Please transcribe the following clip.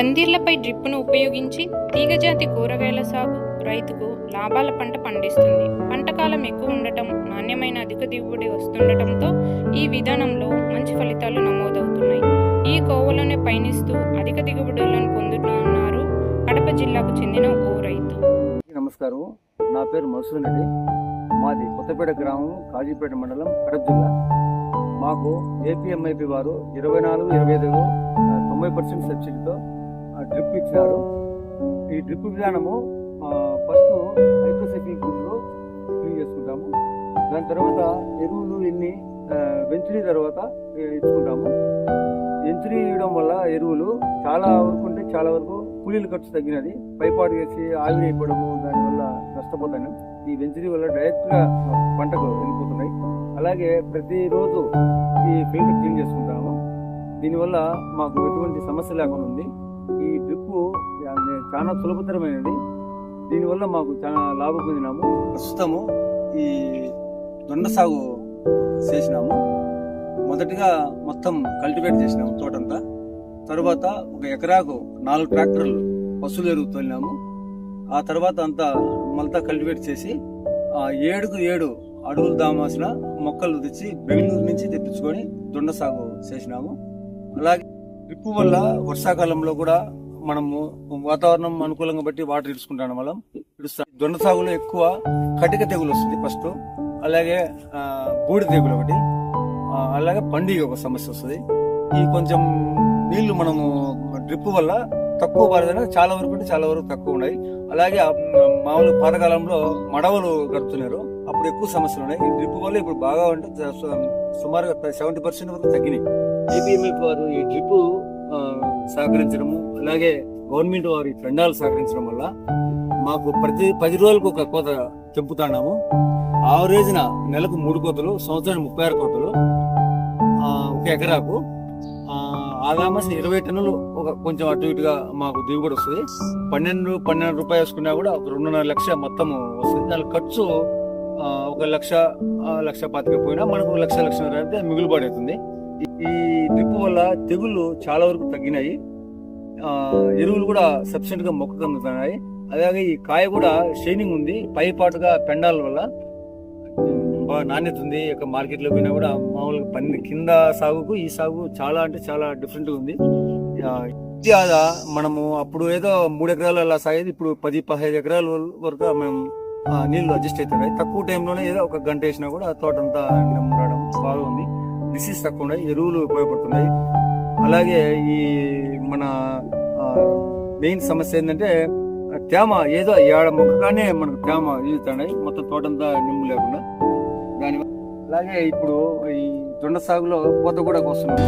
పందిర్లపై డ్రిప్పును ఉపయోగించి తీగజాతి కూరగాయల సాగు రైతుకు లాభాల పంట పండిస్తుంది. పంట కాలం ఎక్కువ ఉండటం నాణ్యమైన అధిక దిగుబడి వస్తుండటంతో ఈ విధానంలో మంచి ఫలితాలు నమోదవుతున్నాయి. ఈ కోవలోనే పయనిస్తూ అధిక దిగుబడులను పొందుతున్నారు కడప జిల్లాకు చెందిన ఓ రైతు. నమస్కారం నా పేరు మసూన్ రెడ్డి. మాది కొత్తపేట గ్రామం కాజీపేట మండలం కడప జిల్లా. మాకు ఏపీఎంఐపి వారు ఇరవై నాలుగు ఇరవై ఐదు తొంభై పర్సెంట్ సబ్సిడీతో డ్రిప్ ఇచ్చినారు ఈ డ్రిప్ విధానము ఫస్ట్ హైడ్రోసైకిల్ గుడ్లు క్లీన్ చేసుకుంటాము. దాని తర్వాత ఎరువులు ఎన్ని వెంచురీ తర్వాత ఇచ్చుకుంటాము. వెంచురీ ఇవ్వడం వల్ల ఎరువులు చాలా వరకు ఉంటే చాలా వరకు కూలీల ఖర్చు తగ్గినది. పైపాటు వేసి ఆవిరి అయిపోవడము దానివల్ల నష్టపోతాను. ఈ వెంచరీ వల్ల డైరెక్ట్గా పంటకు వెళ్ళిపోతున్నాయి. అలాగే ప్రతిరోజు ఈ ఫీల్డ్ క్లీన్ చేసుకుంటాము. దీనివల్ల మాకు ఎటువంటి సమస్య లేకుండా ఉంది. ఈ డ్రిప్ చాలా సులభతరమైనది. దీనివల్ల మాకు చాలా లాభం పొందినాము. ప్రస్తుతము ఈ దొండ సాగు చేసినాము. మొదటిగా మొత్తం కల్టివేట్ చేసినాము తోటంతా. తర్వాత ఒక ఎకరాకు నాలుగు ట్రాక్టర్లు పశువులు ఎరువు తోలినాము. ఆ తర్వాత అంతా మళ్ళా కల్టివేట్ చేసి ఆ ఏడుకు ఏడు అడవులు దామాసిన మొక్కలు తెచ్చి బెంగళూరు నుంచి తెప్పించుకొని దొండ సాగు చేసినాము. అలాగే డ్రిప్ వల్ల వర్షాకాలంలో కూడా మనము వాతావరణం అనుకూలంగా బట్టి వాటర్ ఇడుచుకుంటాను మనం. ఇడుస్తాం. దొండ సాగులో ఎక్కువ కటిక తెగులు వస్తుంది ఫస్ట్. అలాగే బూడి తెగులు ఒకటి. అలాగే పండుగ ఒక సమస్య వస్తుంది. ఈ కొంచెం నీళ్ళు మనము డ్రిప్ వల్ల తక్కువ పారేదన చాలా వరకు అంటే చాలా వరకు తక్కువ ఉన్నాయి. అలాగే మామూలు పాతకాలంలో మడవలు గడుపుతున్నారు అప్పుడు ఎక్కువ సమస్యలు ఉన్నాయి. ఈ డ్రిప్ వల్ల ఇప్పుడు బాగా అంటే సుమారుగా సెవెంటీ పర్సెంట్ వరకు తగ్గినాయి. ఏపీఎంఎఫ్ వారు ఈ ట్రిప్ సహకరించడము అలాగే గవర్నమెంట్ వారు ఈ టెండాలు సహకరించడం వల్ల మాకు ప్రతి పది రోజులకు ఒక కోత తెంపుతున్నాము ఆవరేజ్న నెలకు మూడు కోతలు సంవత్సరానికి ముప్పై ఆరు కోతలు ఒక ఎకరాకు ఆ, ఆదామస్ ఇరవై టన్నులు ఒక కొంచెం అటు ఇటుగా మాకు దిగుబడి వస్తుంది. పన్నెండు పన్నెండు రూపాయలు వేసుకున్నా కూడా ఒక రెండున్నర లక్ష మొత్తం వస్తుంది. దాని ఖర్చు ఒక లక్ష లక్ష పాతిక పోయినా మనకు ఒక లక్ష లక్షన్నర అయితే మిగులుబాటు అవుతుంది. ఈ- డ్రిప్ వల్ల తెగుళ్ళు చాలా వరకు తగ్గినాయి. ఆ, ఎరువులు కూడా సఫిషియెంట్గా మొక్కకు అందుతున్నాయి అలాగే ఈ కాయ కూడా షైనింగ్ ఉంది. పైపాటుగా పెండాల వల్ల బాగా నాణ్యత ఉంది. ఇక మార్కెట్లో పోయినా కూడా మామూలుగా పని కింద సాగుకు ఈ సాగు చాలా అంటే చాలా డిఫరెంట్గా ఉంది. ఆ, మనము అప్పుడు ఏదో మూడు ఎకరాలు అలా సాగేది. ఇప్పుడు పది పదిహేను ఎకరాల వరకు మేము ఆ, నీళ్ళు అడ్జస్ట్ అవుతున్నాయి. తక్కువ టైంలోనే ఏదో ఒక గంట వేసినా కూడా తోటంతా ఉండడం బాగుంది. డిసీజ్ తక్కువ ఉన్నాయి ఎరువులు ఉపయోగపడుతున్నాయి. అలాగే ఈ మన మెయిన్ సమస్య ఏంటంటే తేమ ఏదో ఏడ మొక్కగానే మనకు తేమ ఈదుతున్నాయి మొత్తం తోటంతా నిమ్ము లేకుండా. దాని అలాగే ఇప్పుడు ఈ దొండ సాగులో పొద్దు కూడా వస్తున్నాం